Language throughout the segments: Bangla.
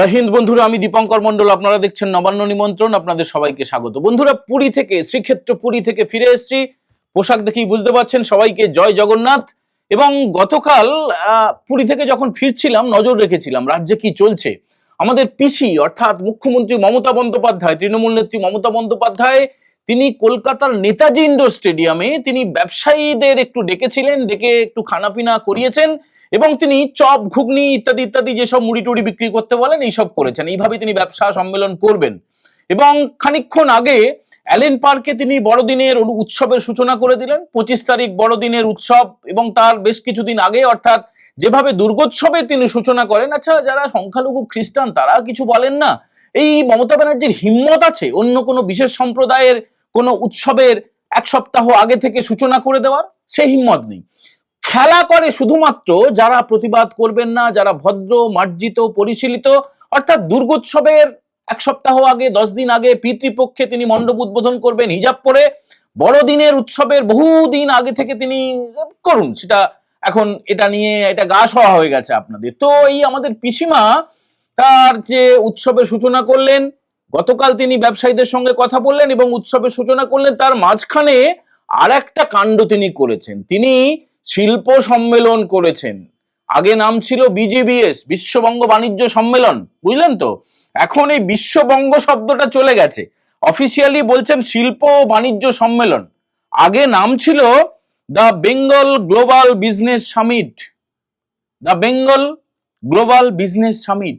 জয় হিন্দ বন্ধুরা, আমি দীপঙ্কর মন্ডল আপনারা দেখছেন নবান্ন নিমন্ত্রণ, আপনাদের সবাইকে স্বাগত। বন্ধুরা, পুরী থেকে, শ্রীক্ষেত্র পুরী থেকে ফিরে এসেছি। পোশাক দেখেই বুঝতে পারছেন সবাইকে, জয় জগন্নাথ। এবং গতকাল পুরী থেকে যখন ফিরছিলাম, নজর রেখেছিলাম, রাজ্যে কি চলছে। আমাদের পিসি, অর্থাৎ মুখ্যমন্ত্রী মমতা বন্দ্যোপাধ্যায়, তৃণমূল নেত্রী মমতা বন্দ্যোপাধ্যায়, তিনি কলকাতার নেতাজি ইন্ডোর স্টেডিয়ামে তিনি ব্যবসায়ীদের একটু ডেকেছিলেন, ডেকে একটু খানাপিনা করিয়েছেন। এবং তিনি চপ, ঘুগনি ইত্যাদি ইত্যাদি যেসব মুড়ি টুড়ি বিক্রি করতে বলেন, এইসব করেছেন। এইভাবে তিনি ব্যবসা সম্মেলন করবেন। এবং খানিকক্ষণ আগে অ্যালেন পার্কে তিনি বড়দিনের উৎসবের সূচনা করে দিলেন। পঁচিশ তারিখ বড়দিনের উৎসব এবং তার বেশ কিছুদিন আগে অর্থাৎ যেভাবে দুর্গোৎসবে তিনি সূচনা করেন। আচ্ছা যারা সংখ্যালঘু খ্রিস্টান, তারা কিছু বলেন না? এই মমতা ব্যানার্জির হিম্মত আছে অন্য কোনো বিশেষ সম্প্রদায়ের কোনো উৎসবের এক সপ্তাহ আগে থেকে সূচনা করে দেওয়ার? সে হিম্মত নেই। খেলা করে শুধুমাত্র যারা প্রতিবাদ করবেন না, যারা ভদ্র, মার্জিত, পরিশীলিত, অর্থাৎ দুর্গোৎসবের এক সপ্তাহ আগে, দশ দিন আগে পিতৃপক্ষে তিনি মণ্ডপ উদ্বোধন করবেন হিজাব পরে, বড়দিনের উৎসবের বহুদিন আগে থেকে তিনি করুন। সেটা এখন এটা নিয়ে এটা গা সওয়া হয়ে গেছে আপনাদের। তো এই আমাদের পিসিমা তার যে উৎসবের সূচনা করলেন, গতকাল তিনি ব্যবসায়ীদের সঙ্গে কথা বললেন এবং উৎসবের সূচনা করলেন, তার মাঝখানে আর একটা কাণ্ড তিনি করেছেন। তিনি শিল্প সম্মেলন করেছেন। আগে নাম ছিল বিজিবিএস, বিশ্ববঙ্গ বাণিজ্য সম্মেলন, বুঝলেন তো? এখন এই বিশ্ববঙ্গ শব্দটা চলে গেছে। অফিসিয়ালি বলছেন শিল্প ও বাণিজ্য সম্মেলন। আগে নাম ছিল the Bengal global business summit. The Bengal global business summit.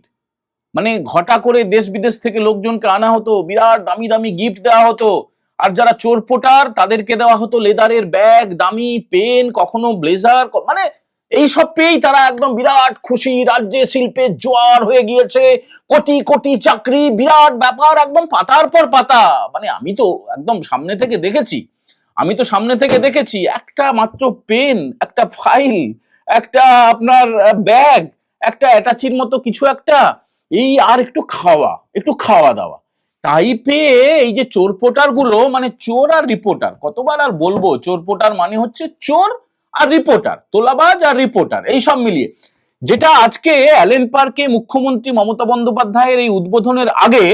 মানে ঘটা করে দেশ বিদেশ থেকে লোকজনকে আনা হতো, বিরাট দামি দামি গিফট দেওয়া হতো। আর যারা চোরপোটার তাদেরকে দেওয়া হতো লেদারের ব্যাগ, দামি পেন, কখনো ব্লেজার মানে এই সব পেয়েই তারা একদম বিরাট খুশি। রাজ্যে শিল্পে জোয়ার হয়ে গিয়েছে, কোটি কোটি চাকরি, বিরাট ব্যাপার, একদম পাতার পর পাতা। মানে আমি তো একদম সামনে থেকে দেখেছি, আমি তো সামনে থেকে দেখেছি, একটা মাত্র পেন, একটা ফাইল, একটা আপনার ব্যাগ, একটা অ্যাটাচির মতো কিছু একটা, এই আর একটু খাওয়া একটু খাওয়া দাওয়া। তাই পেয়ে এই যে চোরপোটারগুলো মানে চোর আর রিপোর্টার, কতবার আর বলব চোরপোটার মানে হচ্ছে চোর আর রিপোর্টার, তোলাবাজ আর রিপোর্টার, এই সব মিলিয়ে। যেটা আজকে অ্যালেন পার্কে মুখ্যমন্ত্রী মমতা বন্দ্যোপাধ্যায়ের এই উদ্বোধনের আগে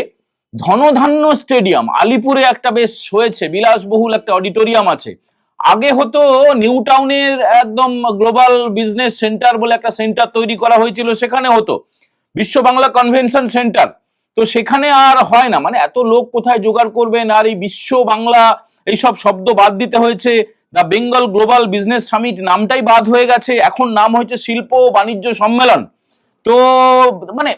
ধনধান্য স্টেডিয়াম, আলিপুরে একটা বেশ হয়েছে, বিলাসবহুল একটা অডিটোরিয়াম আছে। আগে হতো নিউ টাউনের একদম গ্লোবাল বিজনেস সেন্টার বলে একটা সেন্টার তৈরি করা হয়েছিল, সেখানে হতো। বিশ্ব বাংলা কনভেনশন সেন্টার তো সেখানে আর হয় না। মানে এত লোক কোথায় জোগাড় করবেন? আর এই বিশ্ব বাংলা এইসব শব্দ বাদ দিতে হয়েছে। The Bengal global business summit নামটাই বাদ হয়ে গেছে। এখন নাম হয়েছে শিল্প বাণিজ্য সম্মেলন। তো মানে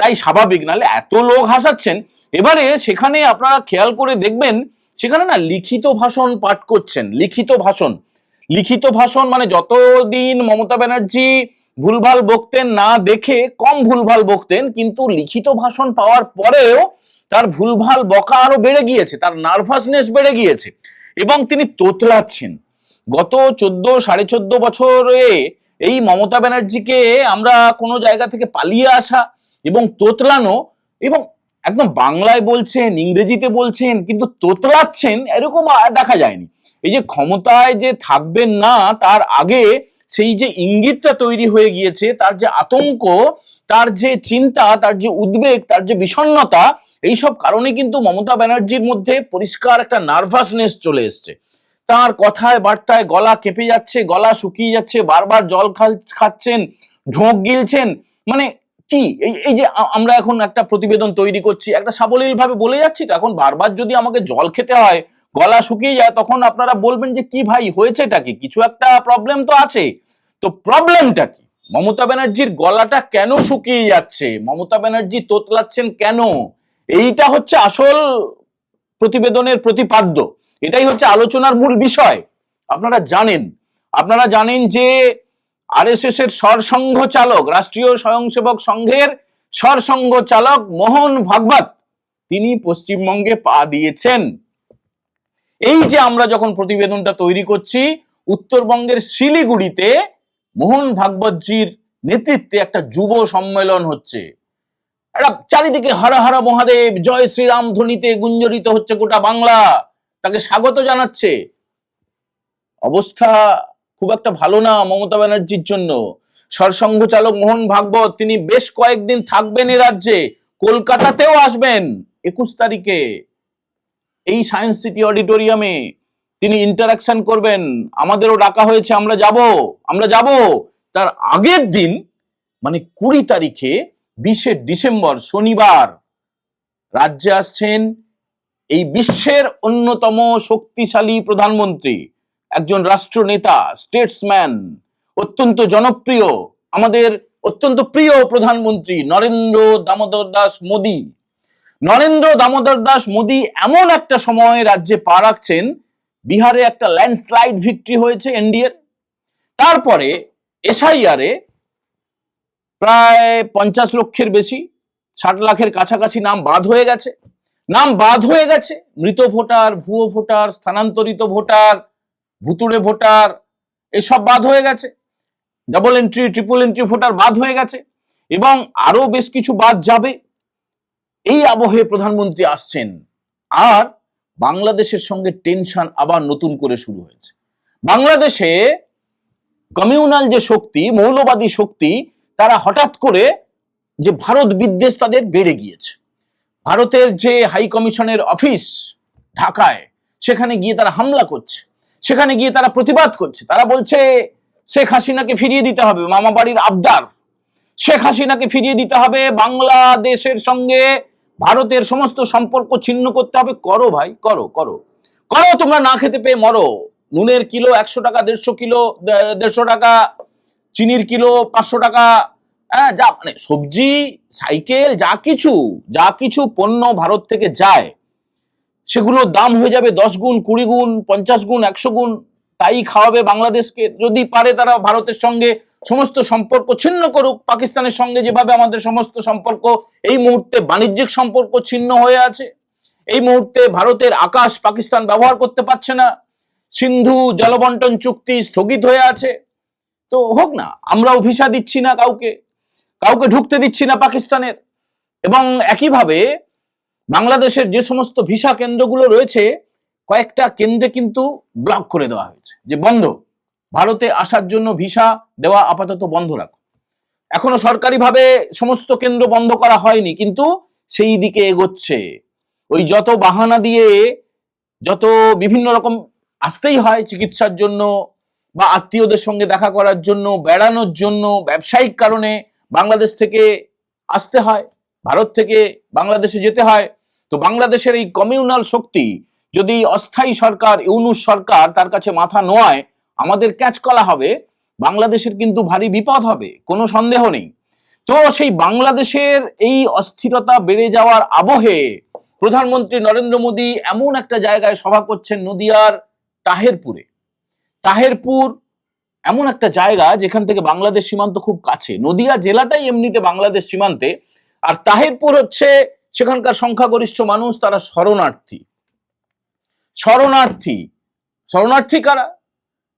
তাই স্বাভাবিক। নাহলে এত লোক হাসাচ্ছেন। এবারে সেখানে আপনারা খেয়াল করে দেখবেন, সেখানে না লিখিত ভাষণ পাঠ করছেন। লিখিত ভাষণ। লিখিত ভাষণ মানে যতদিন মমতা ব্যানার্জি ভুলভাল বকতেন না দেখে কম ভুলভাল বকতেন, কিন্তু লিখিত ভাষণ পাওয়ার পরেও তার ভুলভাল বকা আরও বেড়ে গিয়েছে, তার নার্ভাসনেস বেড়ে গিয়েছে এবং তিনি তোতলাচ্ছেন। গত চোদ্দ, সাড়ে চোদ্দ বছরে এই মমতা ব্যানার্জিকে আমরা কোনো জায়গা থেকে পালিয়ে আসা এবং তোতলানো এবং একদম বাংলায় বলছেন, ইংরেজিতে বলছেন, কিন্তু তোতলাচ্ছেন এরকম দেখা যায়নি। এই যে ক্ষমতায় যে থাকবেন না, তার আগে সেই যে ইঙ্গিতটা তৈরি হয়ে গিয়েছে, তার যে আতঙ্ক, তার যে চিন্তা, তার যে উদ্বেগ, তার যে বিষণ্ণতা, এইসব কারণে কিন্তু মমতা ব্যানার্জির মধ্যে পরিষ্কার একটা নার্ভাসনেস চলে এসছে। তার কথায়, বার্তায় গলা কেঁপে যাচ্ছে, গলা শুকিয়ে যাচ্ছে, বারবার জল খাচ্ছেন, ঢোক গিলছেন। মানে কি? এই এই যে আমরা এখন একটা প্রতিবেদন তৈরি করছি, একটা সাবলীল ভাবে বলে যাচ্ছি তো, এখন বারবার যদি আমাকে জল খেতে হয় গলা শুকিয়ে যায়, তখন আপনারা বলবেন যে, কি ভাই, হয়েছেটা কি? কিছু একটা প্রবলেম তো আছে। তো প্রবলেমটা কি? মমতা ব্যানার্জির গলাটা কেন শুকিয়ে যাচ্ছে? মমতা ব্যানার্জি তোতলাচ্ছেন কেন? এইটা হচ্ছে আসল প্রতিবেদনের প্রতিপাদ্য। এটাই হচ্ছে আলোচনার মূল বিষয়। আপনারা জানেন। আপনারা জানেন যে আরএসএস এর সরসংঘ চালক, রাষ্ট্রীয় স্বয়ংসেবক সংঘের সরসংঘ চালক মোহন ভাগবত, তিনি পশ্চিমবঙ্গে পা দিয়েছেন। এই যে আমরা যখন প্রতিবেদনটা তৈরি করছি, উত্তরবঙ্গের শিলিগুড়িতে মোহন ভাগবতজির নেতৃত্বে একটা যুব সম্মেলন হচ্ছে। একটা চারিদিকে হারা হারা মহাদেব, জয় শ্রীরাম ধ্বনিতে গুঞ্জরিত হচ্ছে গোটা বাংলা। তাকে স্বাগত জানাচ্ছে। অবস্থা খুব একটা ভালো না মমতা ব্যানার্জির জন্য। সরসংঘ চালক মোহন ভাগবত, তিনি বেশ কয়েকদিন থাকবেন এ রাজ্যে। কলকাতাতেও আসবেন একুশ তারিখে। এই সায়েন্স সিটি অডিটোরিয়ামে তিনি ইন্টারাকশন করবেন, আমাদেরও ডাকা হয়েছে, আমরা যাব আমরা যাব। তার আগের দিন মানে কুড়ি তারিখে, বিশে ডিসেম্বর, শনিবার, রাজ্যে আসছেন এই বিশ্বের অন্যতম শক্তিশালী প্রধানমন্ত্রী, একজন রাষ্ট্রনেতা স্টেটসম্যান অত্যন্ত জনপ্রিয়, আমাদের অত্যন্ত প্রিয় প্রধানমন্ত্রী নরেন্দ্র দামোদর দাস মোদী। নরেন্দ্র দামোদর দাস মোদী এমন একটা সময়ে রাজ্যে পা রাখছেন, বিহারে একটা ল্যান্ডস্লাইড ভিক্টরি হয়েছে এনডিএর তারপরে এসআইআরে প্রায় পঞ্চাশ লক্ষের বেশি, ষাট লাখের কাছাকাছি নাম বাদ হয়ে গেছে। নাম বাদ হয়ে গেছে, মৃত ভোটার, ভুয়ো ভোটার, স্থানান্তরিত ভোটার, ভুতুড়ে ভোটার, এসব বাদ হয়ে গেছে। Double entry triple entry voter বাদ হয়ে গেছে। এবং আরও বেশ কিছু বাদ যাবে। এই আবহে প্রধানমন্ত্রী আসছেন আর বাংলাদেশের সঙ্গে টেনশন আবার নতুন করে শুরু হয়েছে। বাংলাদেশে কমিউনাল যে শক্তি, মৌলবাদী শক্তি, তারা হঠাৎ করে যে ভারত বিদ্বেষ তাদের বেড়ে গিয়েছে। ভারতের যে হাই কমিশনের অফিস ঢাকায়, সেখানে গিয়ে তারা হামলা করছে। সেখানে গিয়ে তারা প্রতিবাদ করছে। তারা বলছে, শেখ হাসিনাকে ফিরিয়ে দিতে হবে মামা বাড়ির আবদার। শেখ হাসিনাকে ফিরিয়ে দিতে হবে বাংলাদেশের সঙ্গে ভারতের সমস্ত সম্পর্ক ছিন্ন করতে হবে। করো ভাই, করো করো। করো, তোমরা না খেতে পেয়ে মরো। নুনের কিলো একশো টাকা, দেড়শো কিলো দেড়শো টাকা, চিনির কিলো পাঁচশো টাকা হ্যাঁ যা মানে সবজি, সাইকেল, যা কিছু যা কিছু পণ্য ভারত থেকে যায়, সেগুলোর দাম হয়ে যাবে দশ গুণ, কুড়ি গুণ, পঞ্চাশ গুণ, একশো গুণ। তাই খাওয়াবে বাংলাদেশকে। যদি পারে তারা ভারতের সঙ্গে সমস্ত সম্পর্ক ছিন্ন করুক, পাকিস্তানের সঙ্গে যেভাবে আমাদের সমস্ত সম্পর্ক, এই মুহূর্তে বাণিজ্যিক সম্পর্ক ছিন্ন হয়ে আছে। এই মুহূর্তে ভারতের আকাশ পাকিস্তান ব্যবহার করতে পারছে না। সিন্ধু জলবন্টন চুক্তি স্থগিত হয়ে আছে। তো হোক না, আমরাও ভিসা দিচ্ছি না কাউকে। কাউকে ঢুকতে দিচ্ছি না পাকিস্তানের। এবং একইভাবে বাংলাদেশের যে সমস্ত ভিসা কেন্দ্রগুলো রয়েছে কয়েকটা কেন্দ্রে কিন্তু ব্লক করে দেওয়া হয়েছে যে বন্ধ। ভারতে আসার জন্য ভিসা দেওয়া আপাতত বন্ধ রাখো। এখনও সরকারিভাবে সমস্ত কেন্দ্র বন্ধ করা হয়নি, কিন্তু সেই দিকে এগোচ্ছে। ওই যত বাহানা দিয়ে যত বিভিন্ন রকম আসতেই হয় চিকিৎসার জন্য বা আত্মীয়দের সঙ্গে দেখা করার জন্য, বেড়ানোর জন্য, ব্যবসায়িক কারণে বাংলাদেশ থেকে আসতে হয়, ভারত থেকে বাংলাদেশে যেতে হয়। তো বাংলাদেশের এই কমিউনাল শক্তি যদি অস্থায়ী সরকার, ইউনুস সরকার তার কাছে মাথা নোয়ায়, আমাদের ক্যাচ করা হবে, বাংলাদেশের কিন্তু ভারী বিপদ হবে, কোনো সন্দেহ নেই। তো সেই বাংলাদেশের এই অস্থিরতা বেড়ে যাওয়ার আবহে প্রধানমন্ত্রী নরেন্দ্র মোদী এমন একটা জায়গায় সভা করছেন নদিয়ার তাহেরপুরে। তাহেরপুর এমন একটা জায়গা যেখান থেকে বাংলাদেশ সীমান্ত খুব কাছে। নদিয়া জেলাটাই এমনিতে বাংলাদেশ সীমান্তে, আর তাহেরপুর হচ্ছে সেখানকার সংখ্যাগরিষ্ঠ মানুষ, তারা শরণার্থী। শরণার্থী। শরণার্থী কারা?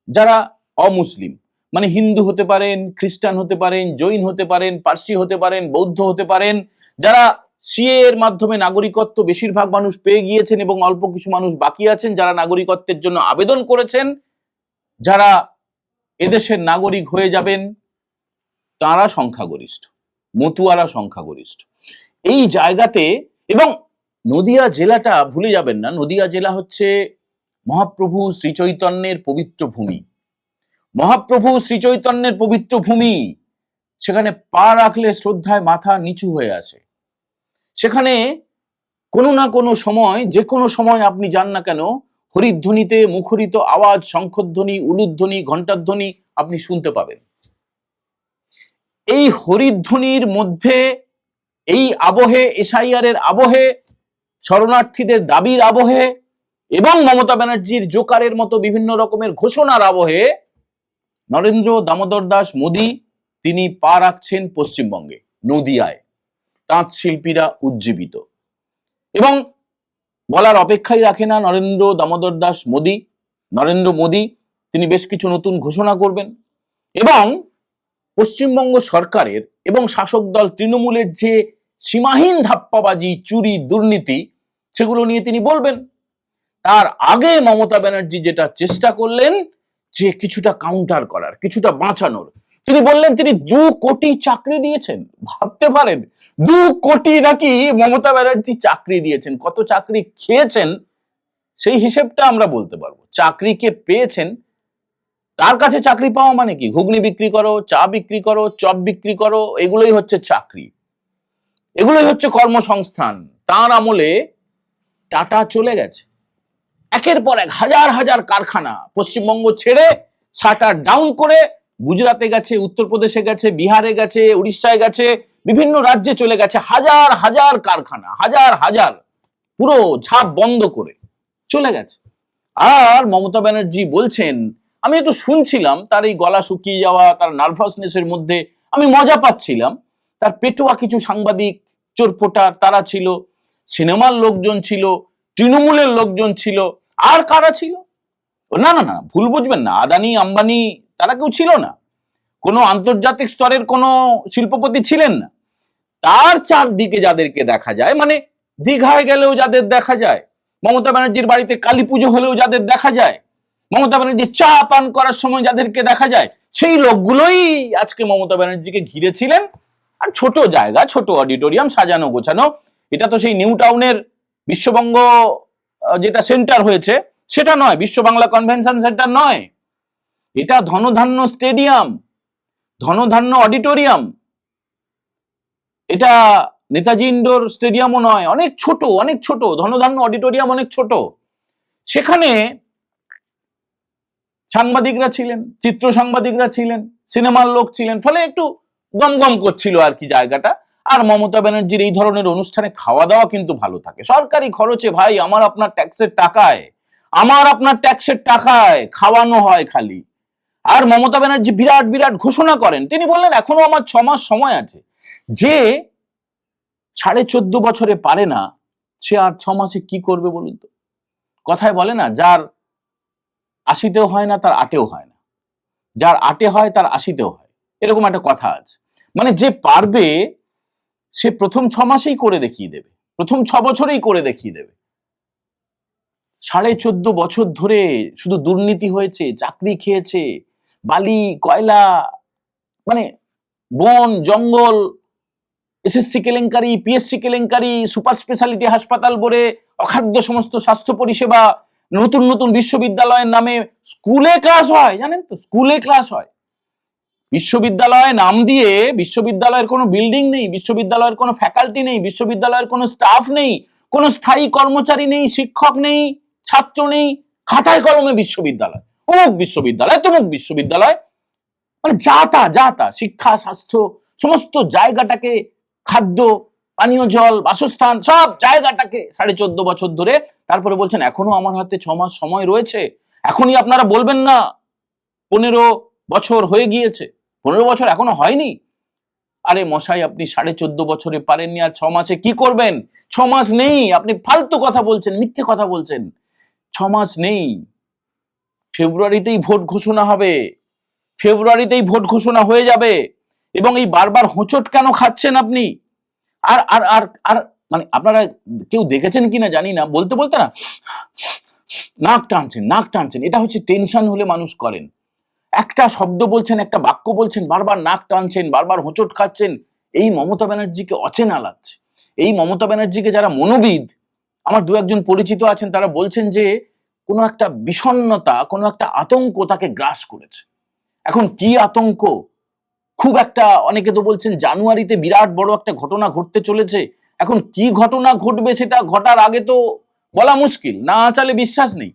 যারা অমুসলিম। মানে হিন্দু হতে পারেন, খ্রিস্টান হতে পারেন, জৈন হতে পারেন, পার্সি হতে পারেন, বৌদ্ধ হতে পারেন, যারা সিএ এর মাধ্যমে নাগরিকত্ব বেশিরভাগ মানুষ পেয়ে গিয়েছেন এবং অল্প কিছু মানুষ বাকি আছেন, যারা নাগরিকত্বের জন্য আবেদন করেছেন, যারা এদেশের নাগরিক হয়ে যাবেন, তারা সংখ্যাগরিষ্ঠ, মতুয়ারা সংখ্যাগরিষ্ঠ। এই জায়গাতে এবং নদিয়া জেলাটা ভুলে যাবেন না। নদিয়া জেলা হচ্ছে মহাপ্রভু শ্রী চৈতন্যের পবিত্র ভূমি। মহাপ্রভু শ্রী চৈতন্যের পবিত্র ভূমি। সেখানে পা রাখলে শ্রদ্ধায় মাথা নিচু হয়ে আসে। সেখানে কোনো না কোনো সময়, যে কোনো সময় আপনি যান না কেন, হরিধ্বনিতে মুখরিত আওয়াজ, শঙ্খধ্বনি, উলুধ্বনি, ঘণ্টাধ্বনি আপনি শুনতে পাবেন। এই হরিধ্বনির মধ্যে, এই আবহে এসআইআর এর আবহে শরণার্থীদের দাবির আবহে এবং মমতা ব্যানার্জির জোকারের মতো বিভিন্ন রকমের ঘোষণার আবহে নরেন্দ্র দামোদর দাস মোদী, তিনি পা রাখছেন পশ্চিমবঙ্গে, নদিয়ায়। তাঁত শিল্পীরা উজ্জীবিত। এবং বলার অপেক্ষাই রাখে না নরেন্দ্র দামোদর দাস মোদী। নরেন্দ্র মোদী, তিনি বেশ কিছু নতুন ঘোষণা করবেন। এবং পশ্চিমবঙ্গ সরকারের এবং শাসক দল তৃণমূলের যে সীমাহীন ধাপ্পাবাজি, চুরি, দুর্নীতি সেগুলো নিয়ে তিনি বলবেন। তার আগে মমতা ব্যানার্জি যেটা চেষ্টা করলেন, যে কিছুটা কাউন্টার করার, কিছুটা বাঁচানোর, তিনি বললেন তিনি দু কোটি চাকরি দিয়েছেন, ভাবতে পারেন, দু কোটি নাকি মমতা ব্যানার্জি চাকরি দিয়েছেন, কত চাকরি খেয়েছেন, সেই হিসেবটা আমরা বলতে পারব। চাকরিকে পেয়েছেন, তার কাছে চাকরি পাওয়া মানে কি? ঘুগনি বিক্রি করো, চা বিক্রি করো, চপ বিক্রি করো, এগুলোই হচ্ছে চাকরি। এগুলোই হচ্ছে কর্মসংস্থান। তার আমলে টাটা চলে গেছে। একের পর এক হাজার হাজার কারখানা পশ্চিমবঙ্গ ছেড়ে শাটার ডাউন করে গুজরাটে গেছে, উত্তরপ্রদেশে গেছে, বিহারে গেছে, উড়িষ্যায় গেছে, বিভিন্ন রাজ্যে চলে গেছে হাজার হাজার কারখানা, হাজার হাজার পুরো ঝাঁপ বন্ধ করে চলে গেছে। আর মমতা ব্যানার্জি বলছেন, আমি একটু শুনছিলাম, তার এই গলা শুকিয়ে যাওয়া, তার নার্ভাসনেসের মধ্যে আমি মজা পাচ্ছিলাম। তার পেটোয়া কিছু সাংবাদিক চোরপোটার তারা ছিল সিনেমার লোকজন ছিল, তৃণমূলের লোকজন ছিল। আর কারা ছিল? না না না, ভুল বুঝবেন না। আদানি, আম্বানি, তারা কেউ ছিল না। কোনো আন্তর্জাতিক স্তরের কোনো শিল্পপতি ছিলেন না। তার চারদিকে যাদেরকে দেখা যায় মানে দীঘায় গেলেও যাদের দেখা যায়, মমতা ব্যানার্জির বাড়িতে কালী পুজো হলেও যাদের দেখা যায়, মমতা ব্যানার্জি চা পান করার সময় যাদেরকে দেখা যায়, সেই লোকগুলোই আজকে মমতা ব্যানার্জিকে ঘিরেছিলেন। আর ছোট জায়গা, ছোট অডিটোরিয়াম, সাজানো, গোছানো। এটা তো সেই নিউ টাউনের বিশ্ববঙ্গ যেটা সেন্টার হয়েছে, সেটা নয় বিশ্ব বাংলা কনভেনশন সেন্টার নয়। এটা ধনধান্য স্টেডিয়াম, ধনধান্য অডিটোরিয়াম। এটা নেতাজি ইন্ডোর স্টেডিয়ামও নয়, অনেক ছোট অনেক ছোট, ধনধান্য অডিটোরিয়াম অনেক ছোট। সেখানে সাংবাদিকরা ছিলেন, চিত্র সাংবাদিকরা ছিলেন, সিনেমার লোক ছিলেন, ফলে একটু গমগম করছিল আর কি জায়গাটা। আর মমতা ব্যানার্জির এই ধরনের অনুষ্ঠানে খাওয়া দাওয়া কিন্তু ভালো থাকে। সরকারি খরচে, ভাই, আমার আপনার ট্যাক্সের টাকায়, আমার আপনার ট্যাক্সের টাকায় খাওয়ানো হয় খালি। আর মমতা ব্যানার্জি বিরাট বিরাট ঘোষণা করেন। তিনি বললেন, এখনও আমার ছ মাস সময় আছে। যে সাড়ে চোদ্দ বছরে পারে না, সে আর ছ মাসে কি করবে বলুন তো? কথায় বলে না, যার আশিতেও হয় না, তার আটেও হয় না। যার আটে হয়, তার আশিতেও হয়। এরকম একটা কথা আছে। মানে যে পারবে, সে প্রথম ছ মাসেই করে দেখিয়ে দেবে। প্রথম ছ বছরেই করে দেখিয়ে দেবে। সাড়ে চোদ্দ বছর ধরে শুধু দুর্নীতি হয়েছে, চাকরি খেয়েছে, বালি, কয়লা মানে বন, জঙ্গল, এসএসসি কেলেঙ্কারি, পিএসসি কেলেঙ্কারি, সুপার স্পেশালিটি হাসপাতাল বলে অখাদ্য সমস্ত স্বাস্থ্য পরিষেবা নতুন নতুন বিশ্ববিদ্যালয়ের নামে স্কুলে ক্লাস হয়, জানেন তো? স্কুলে ক্লাস হয়। বিশ্ববিদ্যালয়ে নাম দিয়ে বিশ্ববিদ্যালয়ের কোনো বিল্ডিং নেই, বিশ্ববিদ্যালয়ের কোনো ফ্যাকাল্টি নেই, বিশ্ববিদ্যালয়ের কোনো স্টাফ নেই, কোনো স্থায়ী কর্মচারী নেই, শিক্ষক নেই, ছাত্র নেই, খাতায় কলমে বিশ্ববিদ্যালয়, অমুক বিশ্ববিদ্যালয়, তমুক বিশ্ববিদ্যালয়। মানে যা তা যা তা শিক্ষা, স্বাস্থ্য, সমস্ত জায়গাটাকে, খাদ্য, পানীয় জল, বাসস্থান, সব জায়গাটাকে সাড়ে চোদ্দ বছর ধরে তারপরে বলছেন, এখনও আমার হাতে ছ মাস সময় রয়েছে, এখনই আপনারা বলবেন না, পনেরো বছর হয়ে গিয়েছে, পনেরো বছর এখনও হয়নি। আরে মশাই, আপনি সাড়ে চোদ্দ বছরে পারেননি, আর ছ মাসে কি করবেন? ছ মাস নেই, আপনি ফালতু কথা বলছেন, মিথ্যে কথা বলছেন। ছ মাস নেই, ফেব্রুয়ারিতেই ভোট ঘোষণা হবে, ফেব্রুয়ারিতেই ভোট ঘোষণা হয়ে যাবে, এবং এই বারবার হোঁচট কেন খাচ্ছেন আপনি? আর আর আর আর মানে আপনারা কেউ দেখেছেন কিনা জানি না, বলতে বলতে না, নাক টানছেন নাক টানছেন, এটা হচ্ছে টেনশন হলে মানুষ করেন। একটা শব্দ বলছেন, একটা বাক্য বলছেন, বারবার নাক টানছেন, বারবার হোঁচট খাচ্ছেন, এই মমতা ব্যানার্জিকে অচেনা লাগছে। এই মমতা ব্যানার্জিকে যারা মনোবিদ, আমার দু একজন পরিচিত আছেন, তারা বলছেন যে কোনো একটা বিষণ্ণতা, কোনো একটা আতঙ্ক তাকে গ্রাস করেছে। এখন কি আতঙ্ক? খুব একটা অনেকে তো বলছেন জানুয়ারিতে বিরাট বড় একটা ঘটনা ঘটতে চলেছে। এখন কি ঘটনা ঘটবে সেটা ঘটার আগে তো বলা মুশকিল, না চালে বিশ্বাস নেই।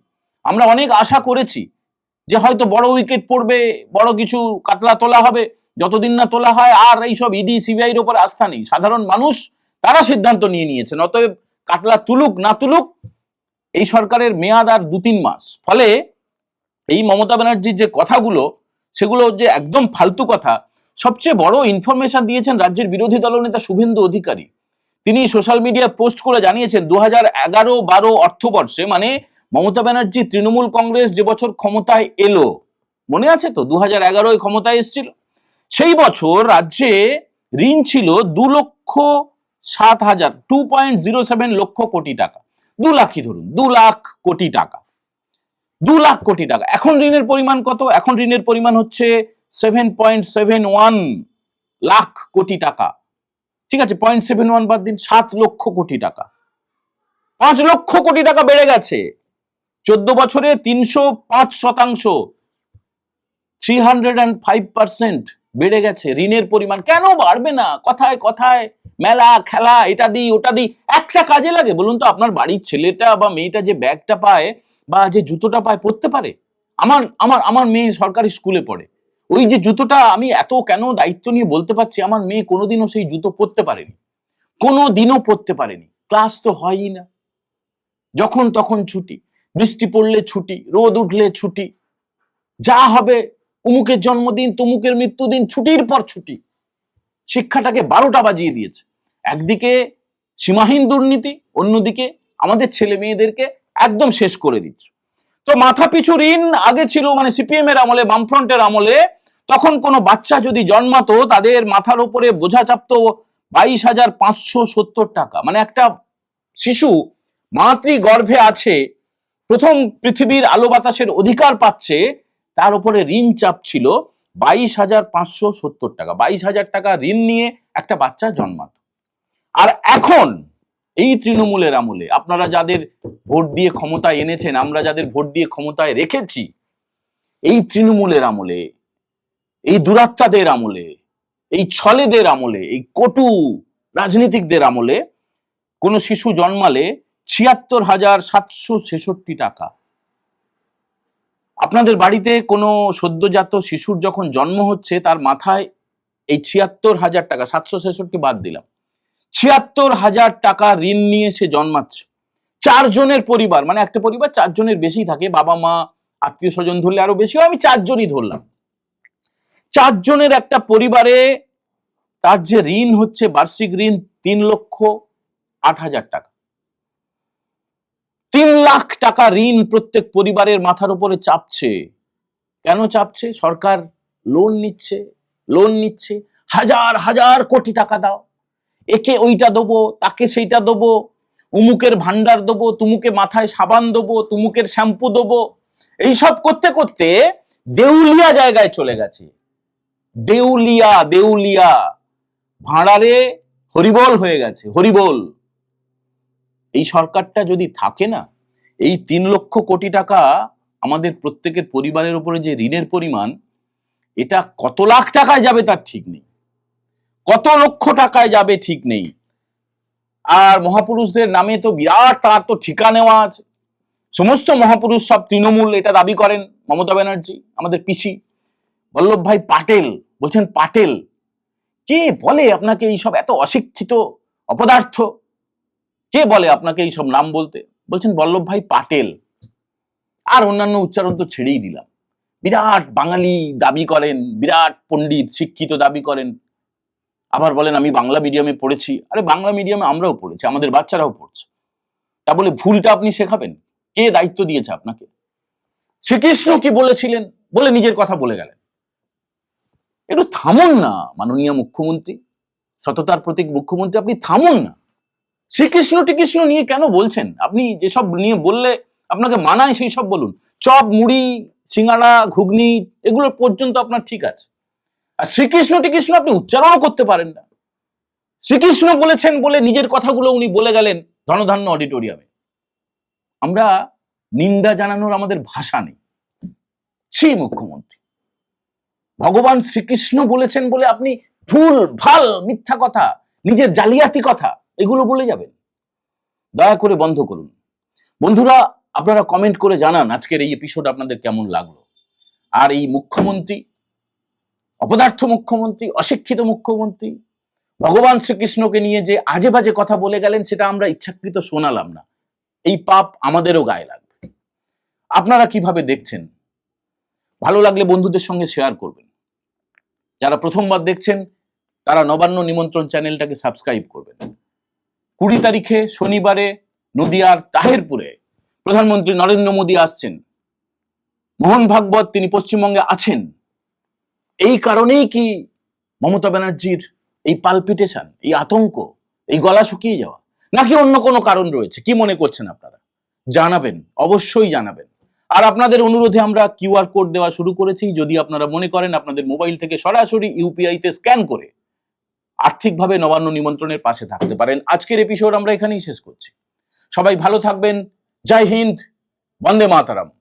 আমরা অনেক আশা করেছি যে হয়তো বড় উইকেট পড়বে, বড় কিছু কাতলা তোলা হবে, যতদিন না তোলা হয়, আর এইসব ইডি সিবিআইর উপর আস্থা নেই। সাধারণ মানুষ তারা সিদ্ধান্ত নিয়ে নিয়েছেন, অতএব কাতলা তুলুক, না তুলুক, এই সরকারের মেয়াদ আর দু তিন মাস। ফলে এই মমতা ব্যানার্জির যে কথাগুলো, সেগুলো যে একদম ফালতু কথা, সবচেয়ে বড় ইনফরমেশন দিয়েছেন রাজ্যের বিরোধী দলনেতা শুভেন্দু অধিকারী। তিনি সোশ্যাল মিডিয়ায় পোস্ট করে জানিয়েছেন দু হাজার এগারো বারো অর্থবর্ষে মানে মমতা ব্যানার্জি তৃণমূল কংগ্রেস যে বছর ক্ষমতায় এলো, মনে আছে তো? দু হাজার এগারোয় ক্ষমতায় এসেছিল। সেই বছর রাজ্যে ঋণ ছিল দু লক্ষ সাত হাজার two point zero seven lakh crore টাকা। দু লাখই ধরুন, দু লাখ কোটি টাকা। দু লাখ কোটি টাকা। এখন ঋণের পরিমাণ কত? এখন ঋণের পরিমাণ হচ্ছে seven point seven one lakh কোটি টাকা। ঠিক আছে পয়েন্ট সেভেন ওয়ান বাদ দিন, সাত লক্ষ কোটি টাকা। পাঁচ লক্ষ কোটি টাকা বেড়ে গেছে। চোদ্দ বছরে তিনশো পাঁচ শতাংশ। Three hundred and five percent বেড়ে গেছে ঋণের পরিমাণ। কেন বাড়বে না? কথায় কথায়, মেলা, খেলা, এটা দিই ওটা দিই একটা কাজে লাগে। বলুন তো, আপনার বাড়ির ছেলেটা বা মেয়েটা যে ব্যাগটা পায় বা যে জুতোটা পায় পড়তে পারে? আমার আমার আমার মেয়ে সরকারি স্কুলে পড়ে। ওই যে জুতোটা আমি এত কেন দায়িত্ব নিয়ে বলতে পারছি, আমার মেয়ে কোনোদিনও সেই জুতো পরতে পারেনি। কোনো দিনও পরতে পারেনি। ক্লাস তো হয়ই না। যখন তখন ছুটি। বৃষ্টি পড়লে ছুটি, রোদ উঠলে ছুটি। যা হবে, উমুকের জন্মদিন, তুমুকের মৃত্যুদিন, ছুটির পর ছুটি। শিক্ষাটাকে বারোটা বাজিয়ে দিয়েছে। একদিকে সীমাহীন দুর্নীতি, অন্যদিকে আমাদের ছেলে মেয়েদেরকে একদম শেষ করে দিচ্ছে। তো মাথা পিছু ঋণ আগে ছিল মানে সিপিএম এর আমলে, বামফ্রন্টের আমলে তখন কোনো বাচ্চা যদি জন্মাতো, তাদের মাথার উপরে বোঝা চাপতো বাইশ হাজার পাঁচশো সত্তর টাকা। মানে একটা শিশু মাতৃ গর্ভে আছে, প্রথম পৃথিবীর আলো বাতাসের অধিকার পাচ্ছে, তার উপরে ঋণ চাপ ছিল বাইশ হাজার পাঁচশো সত্তর টাকা। বাইশ হাজার টাকা ঋণ নিয়ে একটা বাচ্চা জন্মাত। আর এখন এই তৃণমূলের আমলে আপনারা যাদের ভোট দিয়ে ক্ষমতায় এনেছেন, আমরা যাদের ভোট দিয়ে ক্ষমতায় রেখেছি, এই তৃণমূলের আমলে এই দুরাত্মাদের আমলে, এই ছলেদের আমলে, এই কটু রাজনীতিকদের আমলে কোন শিশু জন্মালে ছিয়াত্তর হাজার সাতশো ছেষট্টি টাকা। আপনাদের বাড়িতে কোনো সদ্যজাত শিশুর যখন জন্ম হচ্ছে, তার মাথায় এই ছিয়াত্তর হাজার টাকা, সাতশো ছেষট্টি বাদ দিলাম। ছিয়াত্তর হাজার টাকা ঋণ নিয়ে সে জন্মাচ্ছে। চারজনের পরিবার মানে একটা পরিবার চারজনের বেশি থাকে বাবা মা আত্মীয় স্বজন ধরলে আরও বেশি হয়, আমি চারজনই ধরলাম। চারজনের একটা পরিবারে তার যে ঋণ হচ্ছে, বার্ষিক ঋণ তিন লক্ষ আট হাজার টাকা। তিন লাখ টাকা ঋণ প্রত্যেক পরিবারের মাথার উপরে চাপছে। কেন চাপছে? সরকার লোন নিচ্ছে লোন নিচ্ছে, হাজার হাজার কোটি টাকা দাও। একে ওইটা দেবো, তাকে সেইটা দেবো, উমুকের ভান্ডার দেবো, তুমুকে মাথায় সাবান দেবো, তুমুকের শ্যাম্পু দেবো। এইসব করতে করতে দেউলিয়া জায়গায় চলে গেছে। দেউলিয়া দেউলিয়া। ভাঁড়ারে হরিবল হয়ে গেছে, হরিবল। এই সরকারটা যদি থাকে না, এই তিন লক্ষ কোটি টাকা আমাদের প্রত্যেকের পরিবারের উপরে যে ঋণের পরিমাণ, এটা কত লাখ টাকায় যাবে তার ঠিক নেই। কত লক্ষ টাকায় যাবে ঠিক নেই। আর মহাপুরুষদের নামে তো বিরাট তার তো ঠিকা নেওয়া আছে। সমস্ত মহাপুরুষ সব তৃণমূল, এটা দাবি করেন মমতা ব্যানার্জি, আমাদের পিসি। বল্লভ ভাই পাটেল, বলছেন পাটেল, কে বলে আপনাকে এইসব এত অশিক্ষিত, অপদার্থ? কে বলে আপনাকে এইসব নাম বলতে? বলছেন বল্লভ ভাই পাটেল। আর অন্যান্য উচ্চারণ তো ছেড়েই দিলাম। বিরাট বাঙালি দাবি করেন, বিরাট পণ্ডিত, শিক্ষিত দাবি করেন। আবার বলেন, আমি বাংলা মিডিয়ামে পড়েছি। আরে বাংলা মিডিয়ামে আমরাও পড়েছি, আমাদের বাচ্চারাও পড়ছে। তা বলে ভুলটা আপনি শেখাবেন? কে দায়িত্ব দিয়েছে আপনাকে? শ্রীকৃষ্ণ কি বলেছিলেন? বলে নিজের কথা বলে গেলেন। একটু থামুন না, মাননীয় মুখ্যমন্ত্রী। সততার প্রতীক মুখ্যমন্ত্রী, আপনি থামুন না। শ্রীকৃষ্ণ টিকৃষ্ণ নিয়ে কেন বলছেন? আপনি যেসব নিয়ে বললে আপনাকে মানায় সেই সব বলুন। চপ, মুড়ি, সিঙ্গাড়া, ঘুগনি, এগুলো পর্যন্ত আপনার ঠিক আছে। আর শ্রীকৃষ্ণ টিকৃষ্ণ আপনি উচ্চারণও করতে পারেন না। শ্রীকৃষ্ণ বলেছেন বলে নিজের কথাগুলো উনি বলে গেলেন ধনধান্য অডিটোরিয়ামে। আমরা নিন্দা জানানোর আমাদের ভাষা নেই। ছি, মুখ্যমন্ত্রী। ভগবান শ্রীকৃষ্ণ বলেছেন বলে আপনি ভুল, ভালো, মিথ্যা কথা, নিজের জালিয়াতি কথা, এগুলো বলে যাবেন। দয়া করে বন্ধ করুন। বন্ধুরা, আপনারা কমেন্ট করে জানান আজকের এই এপিসোড আপনাদের কেমন লাগল। আর এই মুখ্যমন্ত্রী, অপদার্থ মুখ্যমন্ত্রী, অশিক্ষিত মুখ্যমন্ত্রী, ভগবান শ্রীকৃষ্ণকে নিয়ে যে আজে বাজে কথা বলে গেলেন, সেটা আমরা ইচ্ছাকৃত শোনালাম না। এই পাপ আমাদেরও গায়ে লাগবে। আপনারা কীভাবে দেখছেন? ভালো লাগলে বন্ধুদের সঙ্গে শেয়ার করবেন। যারা প্রথমবার দেখছেন, তারা নবান্ন নিমন্ত্রণ চ্যানেলটাকে সাবস্ক্রাইব করবেন। কুড়ি তারিখে শনিবারে নদিয়ার তাহেরপুরে প্রধানমন্ত্রী নরেন্দ্র মোদী আসছেন। মোহন ভাগবত তিনি পশ্চিমবঙ্গে আছেন। এই কারণেই কি মমতা ব্যানার্জির এই পালপিটেশন, এই আতঙ্ক, এই গলা শুকিয়ে যাওয়া, নাকি অন্য কোনো কারণ রয়েছে? কি মনে করছেন আপনারা? জানাবেন, অবশ্যই জানাবেন। আর আপনাদের অনুরোধে আমরা কিউআর কোড দেওয়া শুরু করেছি। যদি আপনারা মনে করেন আপনাদের মোবাইল থেকে সরাসরি ইউপিআই তে স্ক্যান করে আর্থিকভাবে নবান্ন নিমন্ত্রণের পাশে থাকতে পারেন। আজকের এপিসোড আমরা এখানেই শেষ করছি। সবাই ভালো থাকবেন। জয় হিন্দ। বন্দে মাতারাম।